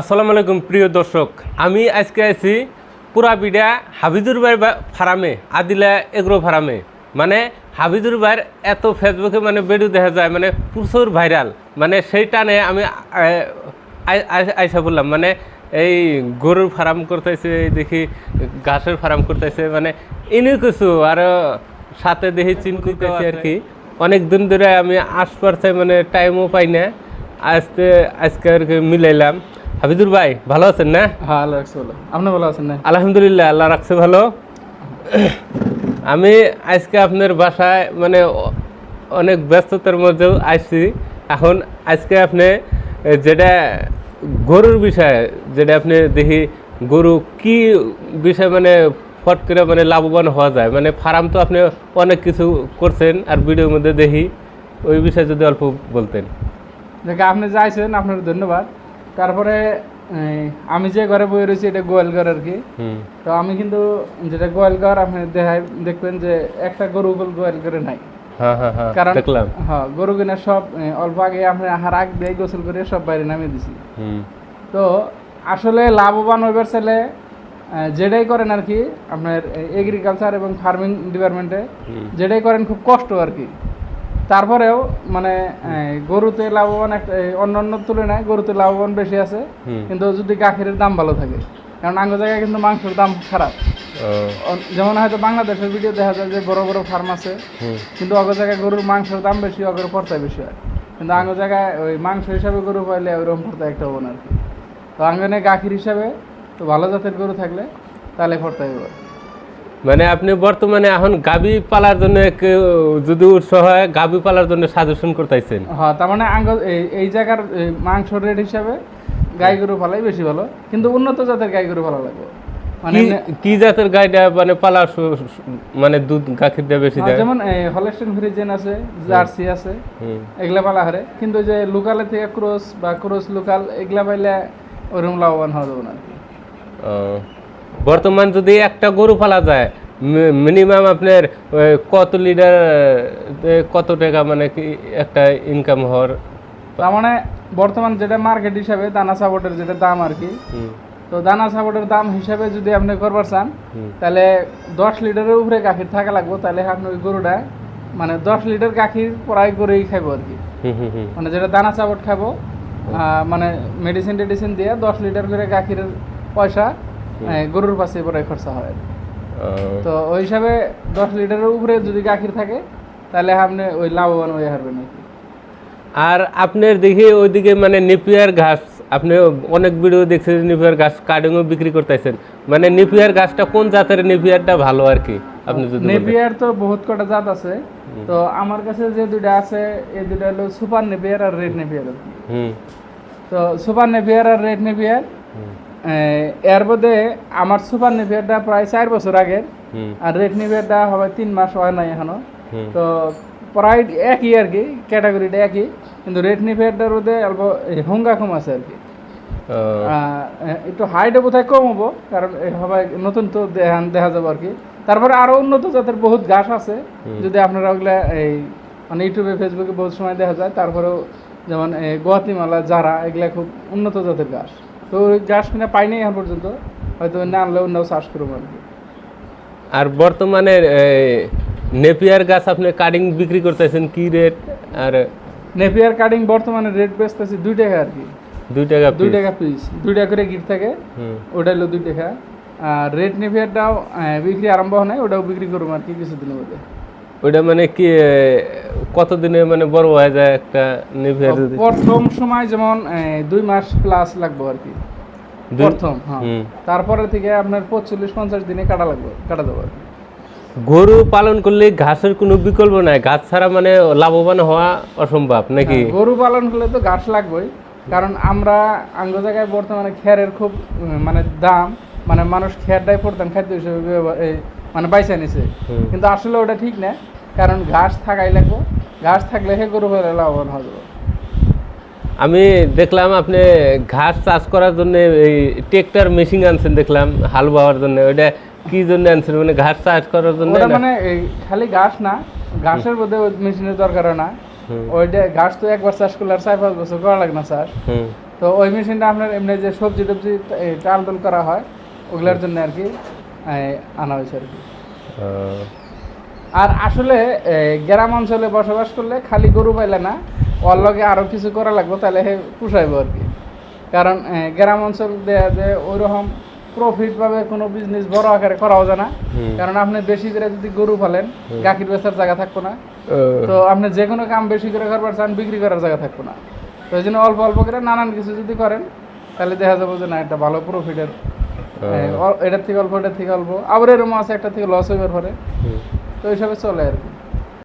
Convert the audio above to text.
আসসালামু আলাইকুম প্রিয় দর্শক। আমি আজকে আছি পুরা বিডা হাবিজুর ভাই ফার্মে আদিলা এগ্রো ফার্মে। মানে হাবিজুর ভাইয়ের এত ফেসবুকে মানে ভিডিও দেখা যায় মানে প্রচুর ভাইরাল। মানে সেই টানে আমি আইসা বললাম মানে এই গরুর ফার্ম করতেছে এই দেখি ঘাসের ফার্ম করতেছে মানে এনে কিছু আর সাথে দেখি চিন করতেছে আর কি অনেক দিন ধরে আমি চাই মানে টাইমও পাই না। আজকে আজকে আর কি মিলাইলাম। হাবিদুর ভাই ভালো আছেন না? হ্যাঁ আল্লাহ রাখছে ভালো। আপনি ভালো আছেন না? আলহামদুলিল্লাহ আল্লাহ রাখছে ভালো। আমি আজকে আপনার বাসায় মানে অনেক ব্যস্ততার মধ্যেও আসছি এখন আজকে আপনি যেটা গরুর বিষয় যেটা আপনি দেখি গরু কি বিষয় মানে ফট করে মানে লাভবান হওয়া যায়? মানে ফার্ম তো আপনি অনেক কিছু করছেন আর ভিডিওর মধ্যে দেখি। ওই বিষয়ে যদি অল্প বলতেন। দেখে আপনি যাইছেন আপনার ধন্যবাদ। তারপরে আমি যে ঘরে বই রয়েছি এটা গোয়াল ঘর আর কি। তো আমি কিন্তু যেটা গোয়াল ঘর আপনি দেখাই দেখবেন যে একটা গরু গোল গোয়াল ঘরে নাই। কারণ হ্যাঁ গরু কিনা সব অল্প আগে আপনি আগ দিয়ে গোসল করে সব বাইরে নামিয়ে দিছি। তো আসলে লাভবান হইবার ছেলে যেটাই করেন আর কি আপনার এগ্রিকালচার এবং ফার্মিং ডিপার্টমেন্টে যেটাই করেন খুব কষ্ট আর কি। তারপরেও মানে গরুতে লাভবান একটা অন্যান্য তুলনায় গরুতে লাভবান বেশি আছে কিন্তু যদি গাখিরের দাম ভালো থাকে। কারণ আঙ্গ জায়গায় কিন্তু মাংসের দাম খারাপ। যেমন হয়তো বাংলাদেশের ভিডিও দেখা যায় যে বড় বড় ফার্ম আছে কিন্তু অগ জায়গায় গরুর মাংসের দাম বেশি অগের পর্তায় বেশি হয়। কিন্তু আঙ্গ জায়গায় ওই মাংস হিসাবে গরু পাইলে ওইরকম পর্তায় একটা হব না আর কি। তো আঙ্গনে গাখির হিসাবে তো ভালো জাতের গরু থাকলে তাহলে পর্তায় হবে। মানে আপনি বর্তমানে এখন গাবি পালার জন্য যদি উৎস হয় গাবি পালার জন্য সাজেশন করতেছেন। হ্যাঁ তার মানে এই- জায়গার মাংস রেট হিসাবে গাই গরু পালাই বেশি ভালো কিন্তু উন্নত জাতের গাই গরু ভালো লাগবে। মানে কি- জাতের গাইটা মানে পালা মানে দুধ গাখিরটা বেশি হ্যাঁ, দেয়? যেমন হলেস্টেন ফ্রিজেন আছে জার্সি আছে। এগুলা পালা হারে। কিন্তু যে লোকালের থেকে ক্রস বা ক্রস লোকাল এগুলা পাইলে ওরকম লাভবান হওয়া যাবে না বর্তমান যদি একটা গরু পালা যায় মিনিমাম আপনার কত লিটার কত টাকা মানে কি একটা ইনকাম হওয়ার? তার মানে বর্তমান যেটা মার্কেট হিসাবে দানা সাপোর্টের যেটা দাম আর কি তো দানা সাপোর্টের দাম হিসাবে যদি আপনি করবার চান তাহলে দশ লিটারের উপরে গাখির থাকা লাগবে তাহলে আপনি ওই গরুটা মানে দশ লিটার গাখির প্রায় করেই খাইবো আর কি। মানে যেটা দানা সাপোর্ট খাব মানে মেডিসিন টেডিসিন দিয়ে দশ লিটার করে গাখিরের পয়সা গরুর পাশে পরে খরচা হয়। তো ওই হিসাবে দশ লিটারের উপরে যদি গাখির থাকে তাহলে আপনি ওই লাভবান হয়ে হারবেন আর আপনার দেখি ওইদিকে মানে নেপিয়ার ঘাস আপনি অনেক ভিডিও দেখছেন নেপিয়ার ঘাস কাটিংও বিক্রি করতেছেন। মানে নেপিয়ার ঘাসটা কোন জাতের নেপিয়ারটা ভালো আর কি আপনি যদি। নেপিয়ার তো বহুত কটা জাত আছে। তো আমার কাছে যে দুইটা আছে এই দুইটা হলো সুপার নেপিয়ার আর রেড নেপিয়ার। তো সুপার নেপিয়ার আর রেড নেপিয়ার এর মধ্যে আমার সুপার নেপিয়ারটা প্রায় চার বছর আগের আর রেড নেপিয়ারটা হবে তিন মাস হয় নাই এখনও। তো প্রায় একই আর কি ক্যাটাগরিটা একই কিন্তু রেড নেপিয়ারটার মধ্যে অল্প হুঙ্গা কম আছে আর কি। একটু হাইটে বোধহয় কম হব কারণ সবাই নতুন তো দেখা দেখা যাব আর কি। তারপরে আরও উন্নত জাতের বহুত ঘাস আছে যদি আপনারা ওগুলা এই মানে ইউটিউবে ফেসবুকে বহুত সময় দেখা যায় তারপরেও যেমন গুয়াতিমালা যারা এগুলা খুব উন্নত জাতের ঘাস। তো ঘাস কিনা পাইনি এখন পর্যন্ত। হয়তো না আনলে অন্য চাষ করব আর কি। আর বর্তমানে নেপিয়ার গাছ আপনি কাটিং বিক্রি করতেছেন কি রেট আর নেপিয়ার কাটিং বর্তমানে রেট বেচতেছি দুই টাকা আর কি। দুই টাকা দুই টাকা পিস দুই টাকা করে গিট থাকে। ওটা হলো দুই টাকা। আর রেড নেপিয়ারটাও বিক্রি আরম্ভ হয় নাই ওটাও বিক্রি করব আর কি কিছুদিনের মধ্যে। ওইটা মানে কি কতদিনে মানে বড় হয়ে যায় একটা নেপিয়ার যদি? প্রথম সময় যেমন দুই মাস প্লাস লাগবে আর কি। প্রথম হ্যাঁ। তারপরে থেকে আপনার পঁচল্লিশ পঞ্চাশ দিনে কাটা লাগবে কাটা দেবো গরু পালন করলে ঘাসের কোনো বিকল্প নাই ঘাস ছাড়া মানে লাভবান হওয়া অসম্ভব নাকি? হ্যাঁ, গরু পালন করলে তো ঘাস লাগবেই কারণ আমরা আঙ্গ জায়গায় বর্তমানে খেয়ারের খুব মানে দাম মানে মানুষ খেয়ারটাই প্রধান খাদ্য হিসেবে মানে বাইসা নিছে। কিন্তু আসলে ওটা ঠিক না কারণ ঘাস থাকাই লাগবে। ঘাস থাকলে হে গরু হলে লাভবান যাবে। আমি দেখলাম আপনি ঘাস চাষ করার জন্য এই ট্রেক্টর মেশিন আনছেন দেখলাম হাল বাওয়ার জন্য। ওইটা কি জন্য আনছেন? মানে ঘাস চাষ করার জন্য ওটা মানে খালি ঘাস না ঘাসের মধ্যে মেশিনের দরকার না। ওইটা ঘাস তো একবার চাষ করলে আর চার পাঁচ বছর করা লাগে না চাষ। তো ওই মেশিনটা আপনার এমনি যে সবজি টবজি টাল টুল করা হয় ওগুলোর জন্য আর কি আনা হয়েছে আর কি। আর আসলে গ্রাম অঞ্চলে বসবাস করলে খালি গরু পাইলে না ওর লগে আরও কিছু করা লাগবে তাহলে হে পুষাইব আর কি। কারণ গ্রাম অঞ্চল দেয়া যে ওইরকম প্রফিট পাবে কোনো বিজনেস বড় আকারে করাও যায় না। কারণ আপনি বেশি করে যদি গরু পালেন গাখির বেচার জায়গা থাকব না। তো আপনি যে কোনো কাম বেশি করে করবার চান বিক্রি করার জায়গা থাকব না। তো এই জন্য অল্প অল্প করে নানান কিছু যদি করেন তাহলে দেখা যাবে যে না একটা ভালো প্রফিটের এটার থেকে অল্প এটার থেকে অল্প। আবার এরকম আছে একটা থেকে লস হইবার পরে। হুম। তো এইসবে চলে আর কি